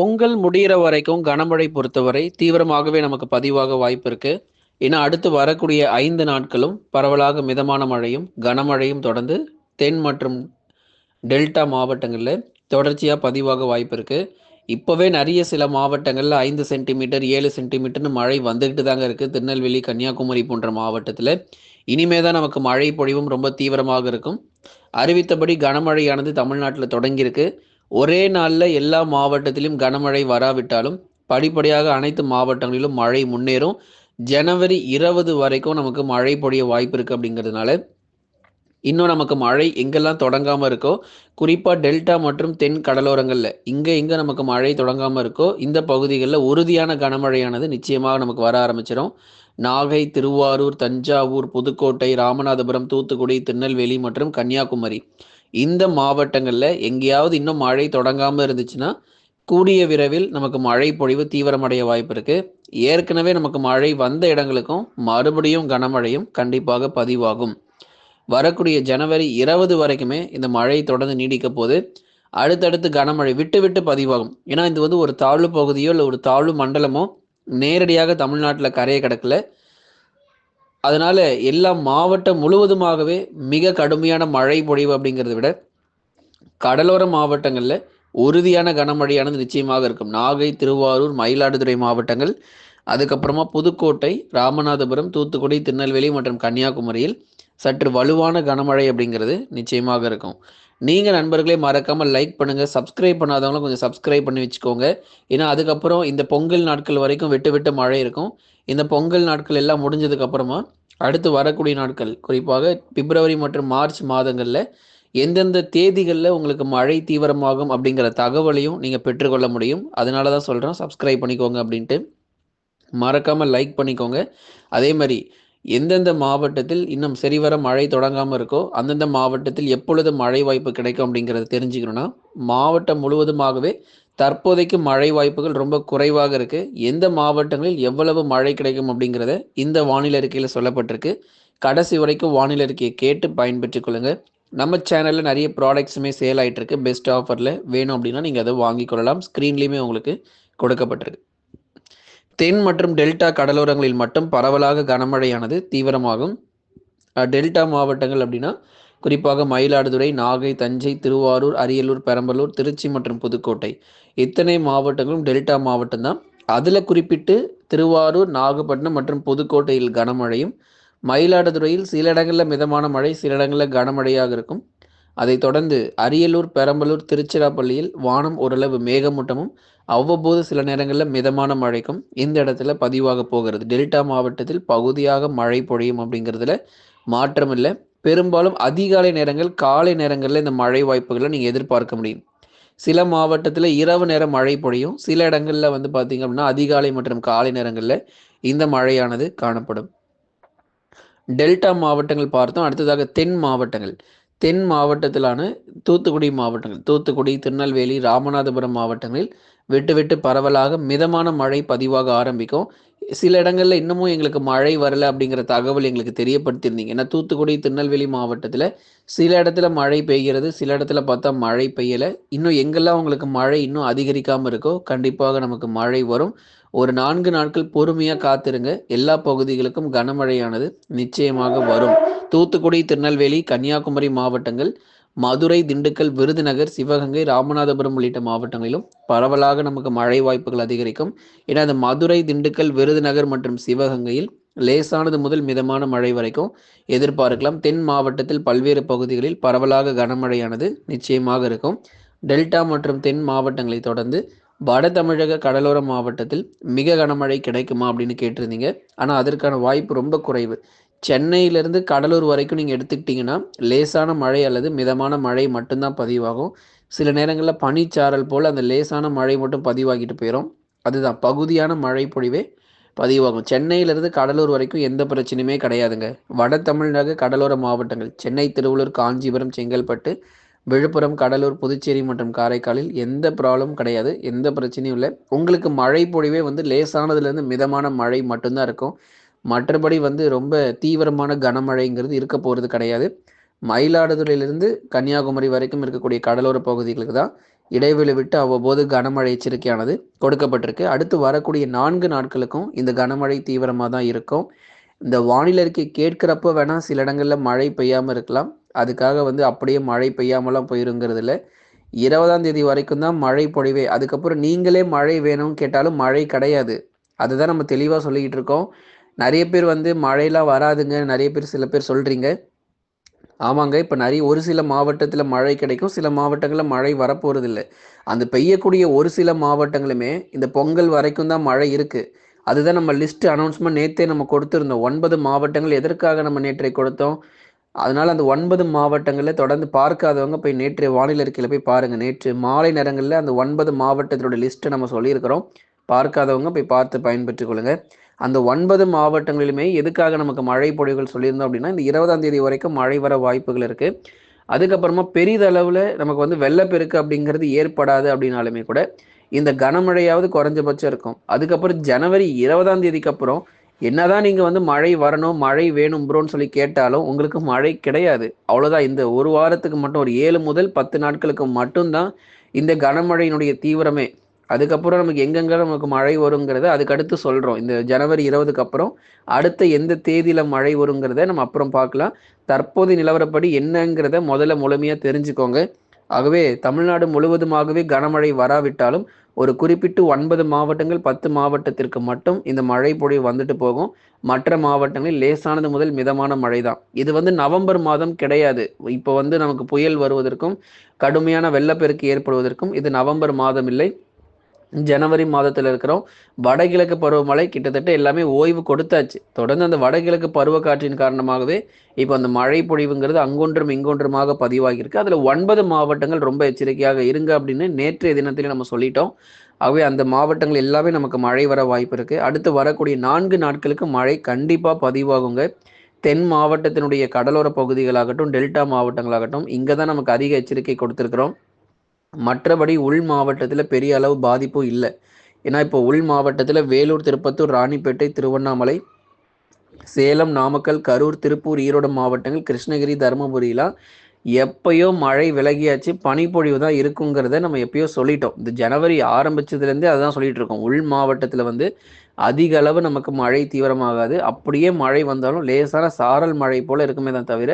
பொங்கல் முடிகிற வரைக்கும் கனமழை பொறுத்தவரை தீவிரமாகவே நமக்கு பதிவாக வாய்ப்பு இருக்கு. ஏன்னா, அடுத்து வரக்கூடிய ஐந்து நாட்களும் பரவலாக மிதமான மழையும், கனமழையும் தொடர்ந்து தென் மற்றும் டெல்டா மாவட்டங்களில் தொடர்ச்சியாக பதிவாக வாய்ப்பு இருக்கு. இப்போவே நிறைய சில மாவட்டங்களில் ஐந்து சென்டிமீட்டர், ஏழு சென்டிமீட்டர்னு மழை வந்துக்கிட்டு தாங்க இருக்குது திருநெல்வேலி, கன்னியாகுமரி போன்ற மாவட்டத்தில் இனிமே தான் நமக்கு மழை பொழிவும் ரொம்ப தீவிரமாக இருக்கும். அறிவித்தபடி கனமழையானது தமிழ்நாட்டில் தொடங்கியிருக்கு. ஒரே நாளில் எல்லா மாவட்டத்திலும் கனமழை வராவிட்டாலும், படிப்படியாக அனைத்து மாவட்டங்களிலும் மழை முன்னேறும். ஜனவரி 20 வரைக்கும் நமக்கு மழை பொழிய வாய்ப்பு இருக்குது அப்படிங்கிறதுனால, இன்னும் நமக்கு மழை எங்கெல்லாம் தொடங்காமல் இருக்கோ, குறிப்பாக டெல்டா மற்றும் தென் கடலோரங்களில் இங்கே இங்கே நமக்கு மழை தொடங்காமல் இருக்கோ, இந்த பகுதிகளில் உறுதியான கனமழையானது நிச்சயமாக நமக்கு வர ஆரம்பிச்சிடும் நாகை, திருவாரூர், தஞ்சாவூர், புதுக்கோட்டை, ராமநாதபுரம், தூத்துக்குடி, திருநெல்வேலி மற்றும் கன்னியாகுமரி. இந்த மாவட்டங்களில் எங்கேயாவது இன்னும் மழை தொடங்காமல் இருந்துச்சுன்னா, கூடிய விரைவில் நமக்கு மழை பொழிவு தீவிரமடைய வாய்ப்பு இருக்கு. ஏற்கனவே நமக்கு மழை வந்த இடங்களுக்கும் மறுபடியும் கனமழையும் கண்டிப்பாக பதிவாகும். வரக்கூடிய ஜனவரி 20 வரைக்குமே இந்த மழை தொடர்ந்து நீடிக்க போது. அடுத்தடுத்து கனமழை விட்டு விட்டு பதிவாகும். ஏன்னா, இது வந்து ஒரு தாழ்வு பகுதியோ, இல்லை ஒரு தாழ்வு மண்டலமோ நேரடியாக தமிழ்நாட்டில் கரையை கிடக்கல அதனால எல்லா மாவட்டம் முழுவதுமாகவே மிக கடுமையான மழை பொழிவு அப்படிங்கிறத விட, கடலோர மாவட்டங்களில் உறுதியான கனமழையானது நிச்சயமாக இருக்கும். நாகை, திருவாரூர், மயிலாடுதுறை மாவட்டங்கள், அதுக்கப்புறமா புதுக்கோட்டை, ராமநாதபுரம், தூத்துக்குடி, திருநெல்வேலி மற்றும் கன்னியாகுமரியில் சற்று வலுவான கனமழை அப்படிங்கிறது நிச்சயமாக இருக்கும். நீங்கள் நண்பர்களே மறக்காமல் லைக் பண்ணுங்கள் சப்ஸ்கிரைப் பண்ணாதவங்களும் கொஞ்சம் சப்ஸ்கிரைப் பண்ணி வச்சுக்கோங்க. ஏன்னா, அதுக்கப்புறம் இந்த பொங்கல் நாட்கள் வரைக்கும் விட்டு விட்டு மழை இருக்கும். இந்த பொங்கல் நாட்கள் எல்லாம் முடிஞ்சதுக்கப்புறமா அடுத்து வரக்கூடிய நாட்கள் குறிப்பாக பிப்ரவரி மற்றும் மார்ச் மாதங்களில் எந்தெந்த தேதிகளில் உங்களுக்கு மழை தீவிரமாகும் அப்படிங்கிற தகவலையும் நீங்கள் பெற்றுக்கொள்ள முடியும். அதனால தான் சொல்கிறோம் சப்ஸ்கிரைப் பண்ணிக்கோங்க அப்படின்ட்டு. மறக்காமல் லைக் பண்ணிக்கோங்க. அதே மாதிரி எந்தெந்த மாவட்டத்தில் இன்னும் சரிவர மழை தொடங்காமல் இருக்கோ, அந்தந்த மாவட்டத்தில் எப்பொழுது மழை வாய்ப்பு கிடைக்கும் அப்படிங்கிறத தெரிஞ்சுக்கணும்னா, மாவட்டம் முழுவதுமாகவே தற்போதைக்கு மழை வாய்ப்புகள் ரொம்ப குறைவாக இருக்குது எந்த மாவட்டங்களில் எவ்வளவு மழை கிடைக்கும் அப்படிங்கிறத இந்த வானிலை அறிக்கையில் சொல்லப்பட்டிருக்கு. கடைசி வரைக்கும் வானிலை அறிக்கையை கேட்டு பயன்பெற்றுக் கொள்ளுங்கள் நம்ம சேனலில் நிறைய ப்ராடக்ட்ஸுமே சேல் ஆகிட்டு இருக்கு. பெஸ்ட் ஆஃபரில் வேணும் அப்படின்னா நீங்கள் அதை வாங்கிக் கொள்ளலாம். ஸ்க்ரீன்லேயுமே உங்களுக்கு கொடுக்கப்பட்டிருக்கு. தென் மற்றும் டெல்டா கடலோரங்களில் மட்டும் பரவலாக கனமழையானது தீவிரமாகும். டெல்டா மாவட்டங்கள் அப்படின்னா, குறிப்பாக மயிலாடுதுறை, நாகை, தஞ்சை, திருவாரூர், அரியலூர், பெரம்பலூர், திருச்சி மற்றும் புதுக்கோட்டை. இத்தனை மாவட்டங்களும் டெல்டா மாவட்டம் தான். குறிப்பிட்டு திருவாரூர், நாகப்பட்டினம் மற்றும் புதுக்கோட்டையில் கனமழையும், மயிலாடுதுறையில் சில இடங்களில் மிதமான மழை, சில இடங்களில் கனமழையாக இருக்கும். அதைத் தொடர்ந்து அரியலூர், பெரம்பலூர், திருச்சிராப்பள்ளியில் வானம் ஓரளவு மேகமூட்டமும், அவ்வப்போது சில நேரங்களில் மிதமான மழைக்கும் இந்த இடத்துல பதிவாக போகிறது. டெல்டா மாவட்டத்தில் பகுதியாக மழை பொழியும் அப்படிங்கிறதுல மாற்றம் இல்லை பெரும்பாலும் அதிகாலை நேரங்கள், காலை நேரங்களில் இந்த மழை வாய்ப்புகளை நீங்கள் எதிர்பார்க்க முடியும். சில மாவட்டத்தில் இரவு நேரம் மழை பொழியும். சில இடங்களில் வந்து பார்த்தீங்க அப்படின்னா, அதிகாலை மற்றும் காலை நேரங்களில் இந்த மழையானது காணப்படும். டெல்டா மாவட்டங்கள் பார்த்தோம். அடுத்ததாக தென் மாவட்டங்கள். தென் மாவட்டத்திலான தூத்துக்குடி மாவட்டங்கள். தூத்துக்குடி, திருநெல்வேலி, ராமநாதபுரம் மாவட்டங்களில் விட்டு விட்டு பரவலாக மிதமான மழை பதிவாக ஆரம்பிக்கும். சில இடங்கள்ல இன்னமும் எங்களுக்கு மழை வரல அப்படிங்கிற தகவல் எங்களுக்கு தெரியப்படுத்தியிருந்தீங்க. ஏன்னா, தூத்துக்குடி, திருநெல்வேலி மாவட்டத்தில் சில இடத்துல மழை பெய்கிறது. சில இடத்துல பார்த்தா மழை பெய்யல. இன்னும் எங்கெல்லாம் உங்களுக்கு மழை இன்னும் அதிகரிக்காம இருக்கோ, கண்டிப்பாக நமக்கு மழை வரும். ஒரு நான்கு நாட்கள் பொறுமையா காத்திருங்க. எல்லா பகுதிகளுக்கும் கனமழையானது நிச்சயமாக வரும். தூத்துக்குடி, திருநெல்வேலி, கன்னியாகுமரி மாவட்டங்கள், மதுரை, திண்டுக்கல், விருதுநகர், சிவகங்கை, ராமநாதபுரம் உள்ளிட்ட மாவட்டங்களிலும் பரவலாக நமக்கு மழை வாய்ப்புகள் அதிகரிக்கும். ஏன்னா, அந்த மதுரை, திண்டுக்கல், விருதுநகர் மற்றும் சிவகங்கையில் லேசானது முதல் மிதமான மழை வரைக்கும் எதிர்பார்க்கலாம். தென் மாவட்டத்தில் பல்வேறு பகுதிகளில் பரவலாக கனமழையானது நிச்சயமாக இருக்கும். டெல்டா மற்றும் தென் மாவட்டங்களை தொடர்ந்து வட தமிழக கடலோர மாவட்டத்தில் மிக கனமழை கிடைக்குமா அப்படின்னு கேட்டிருந்தீங்க. ஆனால் அதற்கான வாய்ப்பு ரொம்ப குறைவு. சென்னையிலிருந்து கடலூர் வரைக்கும் நீங்கள் எடுத்துக்கிட்டிங்கன்னா லேசான மழை அல்லது மிதமான மழை மட்டும்தான் பதிவாகும். சில நேரங்களில் பனிச்சாரல் போல் அந்த லேசான மழை மட்டும் பதிவாகிட்டு போயிடும் அதுதான் பகுதியான மழை பொழிவே பதிவாகும். சென்னையிலிருந்து கடலூர் வரைக்கும் எந்த பிரச்சனையுமே கிடையாதுங்க. வட தமிழக கடலோர மாவட்டங்கள் சென்னை, திருவள்ளூர், காஞ்சிபுரம், செங்கல்பட்டு, விழுப்புரம், கடலூர், புதுச்சேரி மற்றும் காரைக்காலில் எந்த ப்ராப்ளமும் கிடையாது. எந்த பிரச்சனையும் இல்லை உங்களுக்கு மழை பொழிவே வந்து லேசானதுலேருந்து மிதமான மழை மட்டும்தான் இருக்கும். மற்றபடி வந்து ரொம்ப தீவிரமான கனமழைங்கிறது இருக்க போகிறது கிடையாது. மயிலாடுதுறையிலிருந்து கன்னியாகுமரி வரைக்கும் இருக்கக்கூடிய கடலோர பகுதிகளுக்கு தான் இடைவெளி விட்டு அவ்வப்போது கனமழை எச்சரிக்கையானது கொடுக்கப்பட்டிருக்கு. அடுத்து வரக்கூடிய நான்கு நாட்களுக்கும் இந்த கனமழை தீவிரமாக தான் இருக்கும். இந்த வானிலை அறிக்கை கேட்குறப்ப வேணால் சில இடங்களில் மழை பெய்யாமல் இருக்கலாம். அதுக்காக வந்து அப்படியே மழை பெய்யாமலாம் போயிருங்கிறது இல்லை. இருபதாம் தேதி வரைக்கும் தான் மழை பொழிவே. அதுக்கப்புறம் நீங்களே மழை வேணும்னு கேட்டாலும் மழை கிடையாது. அதுதான் நம்ம தெளிவாக சொல்லிக்கிட்டு இருக்கோம். நிறைய பேர் வந்து மழையெல்லாம் வராதுங்க. நிறைய பேர் சில பேர் சொல்கிறீங்க ஆமாங்க. இப்போ நிறைய ஒரு சில மாவட்டத்தில் மழை கிடைக்கும். சில மாவட்டங்களில் மழை வரப்போகிறது இல்லை அந்த பெய்யக்கூடிய ஒரு சில மாவட்டங்களுமே இந்த பொங்கல் வரைக்கும் தான் மழை இருக்குது அதுதான் நம்ம லிஸ்ட் அனௌன்ஸ்மெண்ட் நேற்றே நம்ம கொடுத்துருந்தோம். ஒன்பது மாவட்டங்கள் எதற்காக நம்ம நேற்றை கொடுத்தோம்? அதனால் அந்த ஒன்பது மாவட்டங்களில் தொடர்ந்து பார்க்காதவங்க போய் நேற்று வானிலை இருக்கையில் போய் பாருங்கள் நேற்று மாலை நேரங்களில் அந்த ஒன்பது மாவட்டத்தினோட லிஸ்ட்டை நம்ம சொல்லியிருக்கிறோம். பார்க்காதவங்க போய் பார்த்து பயன்பெற்றுக் கொள்ளுங்கள் அந்த ஒன்பது மாவட்டங்களிலுமே எதுக்காக நமக்கு மழை பொழிவுகள் சொல்லியிருந்தோம் அப்படின்னா இந்த இருபதாம் தேதி வரைக்கும் மழை வர வாய்ப்புகள் இருக்குது அதுக்கப்புறமா பெரிதளவில் நமக்கு வந்து வெள்ளப்பெருக்கு அப்படிங்கிறது ஏற்படாது அப்படின்னாலுமே கூட இந்த கனமழையாவது குறைஞ்சபட்சம் இருக்கும். அதுக்கப்புறம் ஜனவரி இருபதாம் தேதிக்கு அப்புறம் என்னதான் நீங்கள் வந்து மழை வரணும் மழை வேணும் ப்ரோன்னு சொல்லி கேட்டாலும் உங்களுக்கு மழை கிடையாது. அவ்வளோதான் இந்த ஒரு வாரத்துக்கு மட்டும் ஒரு ஏழு முதல் பத்து நாட்களுக்கு மட்டும்தான் இந்த கனமழையினுடைய தீவிரமே. அதுக்கப்புறம் நமக்கு எங்கெங்க நமக்கு மழை வருங்கிறத அதுக்கடுத்து சொல்கிறோம் இந்த ஜனவரி இருபதுக்கு அப்புறம் அடுத்த எந்த தேதியில் மழை வருங்கிறத நம்ம அப்புறம் பார்க்கலாம். தற்போதைய நிலவரப்படி என்னங்கிறத முதல்ல முழுமையாக தெரிஞ்சுக்கோங்க. ஆகவே தமிழ்நாடு முழுவதுமாகவே கனமழை வராவிட்டாலும் ஒரு குறிப்பிட்டு ஒன்பது மாவட்டங்கள் பத்து மாவட்டத்திற்கு மட்டும் இந்த மழை பொழிவு வந்துட்டு போகும். மற்ற மாவட்டங்களில் லேசானது முதல் மிதமான மழை தான் இது வந்து நவம்பர் மாதம் கிடையாது. இப்போ வந்து நமக்கு புயல் வருவதற்கும் கடுமையான வெள்ளப்பெருக்கு ஏற்படுவதற்கும் இது நவம்பர் மாதம் இல்லை. ஜனவரி மாதத்தில் இருக்கிறோம். வடகிழக்கு பருவமழை கிட்டத்தட்ட எல்லாமே ஓய்வு கொடுத்தாச்சு. தொடர்ந்து அந்த வடகிழக்கு பருவக்காற்றின் காரணமாகவே இப்போ அந்த மழை பொழிவுங்கிறது அங்கொன்றும் இங்கொன்றுமாக பதிவாகியிருக்கு. அதில் ஒன்பது மாவட்டங்கள் ரொம்ப எச்சரிக்கையாக இருங்க அப்படின்னு நேற்றைய தினத்திலே நம்ம சொல்லிட்டோம். ஆகவே அந்த மாவட்டங்கள் எல்லாமே நமக்கு மழை வர வாய்ப்பு இருக்குது அடுத்து வரக்கூடிய நான்கு நாட்களுக்கு மழை கண்டிப்பாக பதிவாகுங்க. தென் மாவட்டத்தினுடைய கடலோர பகுதிகளாகட்டும் டெல்டா மாவட்டங்களாகட்டும் இங்கே தான் நமக்கு அதிக எச்சரிக்கை கொடுத்துருக்குறோம். மற்றபடி உள் மாவட்டத்தில் பெரிய அளவு பாதிப்பும் இல்லை. ஏன்னா இப்போ உள் மாவட்டத்தில் வேலூர் திருப்பத்தூர் ராணிப்பேட்டை திருவண்ணாமலை சேலம் நாமக்கல் கரூர் திருப்பூர் ஈரோடு மாவட்டங்கள் கிருஷ்ணகிரி தருமபுரியெலாம் எப்பயோ மழை விலகியாச்சு பனிப்பொழிவு தான் இருக்குங்கிறத நம்ம எப்பயோ சொல்லிட்டோம். இந்த ஜனவரி ஆரம்பிச்சதுலேருந்தே அதுதான் சொல்லிட்டு இருக்கோம். உள் மாவட்டத்தில் வந்து அதிக அளவு நமக்கு மழை தீவிரமாகாது. அப்படியே மழை வந்தாலும் லேசான சாரல் மழை போல் இருக்குமே தான் தவிர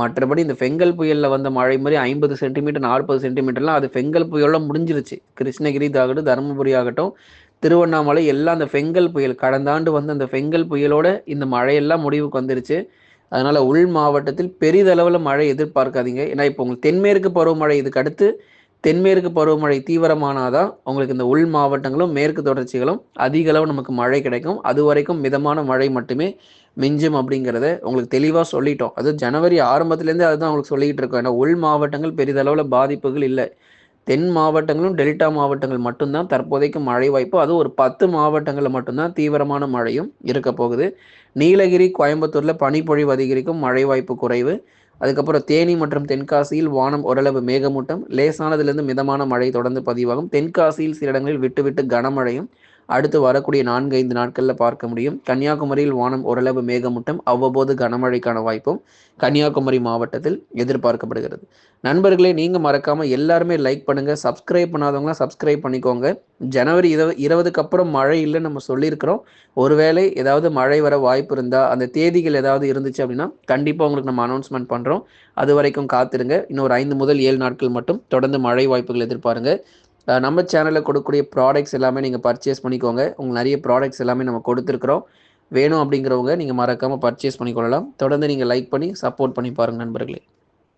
மற்றபடி இந்த ஃபெங்கல் புயலில் வந்த மழை மாதிரி ஐம்பது சென்டிமீட்டர் நாற்பது சென்டிமீட்டர்லாம் அது ஃபெங்கல் புயலில் முடிஞ்சிருச்சு. கிருஷ்ணகிரி ஆகட்டும் தருமபுரி ஆகட்டும் திருவண்ணாமலை எல்லாம் அந்த ஃபெங்கல் புயல் கடந்த ஆண்டு வந்து அந்த ஃபெங்கல் புயலோட இந்த மழையெல்லாம் முடிவுக்கு வந்துருச்சு. அதனால் உள் மாவட்டத்தில் பெரிதளவில் மழை எதிர்பார்க்காதீங்க. ஏன்னா இப்போ உங்களுக்கு தென்மேற்கு பருவமழை இதுக்கு அடுத்து தென்மேற்கு பருவமழை தீவிரமானாதான் உங்களுக்கு இந்த உள் மாவட்டங்களும் மேற்கு தொடர்ச்சிகளும் அதிக அளவு நமக்கு மழை கிடைக்கும். அது வரைக்கும் மிதமான மழை மட்டுமே மிஞ்சும் அப்படிங்கிறத உங்களுக்கு தெளிவாக சொல்லிட்டோம். அது ஜனவரி ஆரம்பத்துலேருந்தே அதுதான் உங்களுக்கு சொல்லிக்கிட்டு இருக்கோம். ஏன்னா உள் மாவட்டங்கள் பெரிதளவில் பாதிப்புகள் இல்லை. தென் மாவட்டங்களும் டெல்டா மாவட்டங்கள் மட்டும்தான் தற்போதைக்கு மழை வாய்ப்பு. அதுவும் ஒரு பத்து மாவட்டங்களில் மட்டும்தான் தீவிரமான மழையும் இருக்க போகுது. நீலகிரி கோயம்புத்தூரில் பனிப்பொழிவு அதிகரிக்கும் மழை வாய்ப்பு குறைவு. அதுக்கப்புறம் தேனி மற்றும் தென்காசியில் வானம் ஓரளவு மேகமூட்டம் லேசானதிலிருந்து மிதமான மழை தொடர்ந்து பதிவாகும். தென்காசியில் சில இடங்களில் விட்டு விட்டு கனமழையும் அடுத்து வரக்கூடிய நான்கு ஐந்து நாட்களில் பார்க்க முடியும். கன்னியாகுமரியில் வானம் ஓரளவு மேகமூட்டம் அவ்வப்போது கனமழைக்கான வாய்ப்பும் கன்னியாகுமரி மாவட்டத்தில் எதிர்பார்க்கப்படுகிறது. நண்பர்களே நீங்கள் மறக்காமல் எல்லாருமே லைக் பண்ணுங்கள் சப்ஸ்கிரைப் பண்ணாதவங்களாம் சப்ஸ்கிரைப் பண்ணிக்கோங்க. ஜனவரி இருபது இருபதுக்கு அப்புறம் மழை இல்லைன்னு நம்ம சொல்லியிருக்கிறோம். ஒருவேளை ஏதாவது மழை வர வாய்ப்பு இருந்தால் அந்த தேதிகள் ஏதாவது இருந்துச்சு அப்படின்னா கண்டிப்பாக உங்களுக்கு நம்ம அனௌன்ஸ்மெண்ட் பண்ணுறோம் அது வரைக்கும் காத்திருங்க. இன்னும் ஒரு ஐந்து முதல் ஏழு நாட்கள் மட்டும் தொடர்ந்து மழை வாய்ப்புகள் எதிர்பாருங்க. நம்ம சேனலில் கொடுக்கக்கூடிய ப்ராடக்ட்ஸ் எல்லாமே நீங்கள் பர்ச்சேஸ் பண்ணிக்கோங்க. உங்களுக்கு நிறைய ப்ராடக்ட்ஸ் எல்லாமே நம்ம கொடுத்துருக்குறோம். வேணும் அப்படிங்கிறவங்க நீங்கள் மறக்காமல் பர்ச்சேஸ் பண்ணிக்கொள்ளலாம். தொடர்ந்து நீங்கள் லைக் பண்ணி சப்போர்ட் பண்ணி பாருங்கள் நண்பர்களே.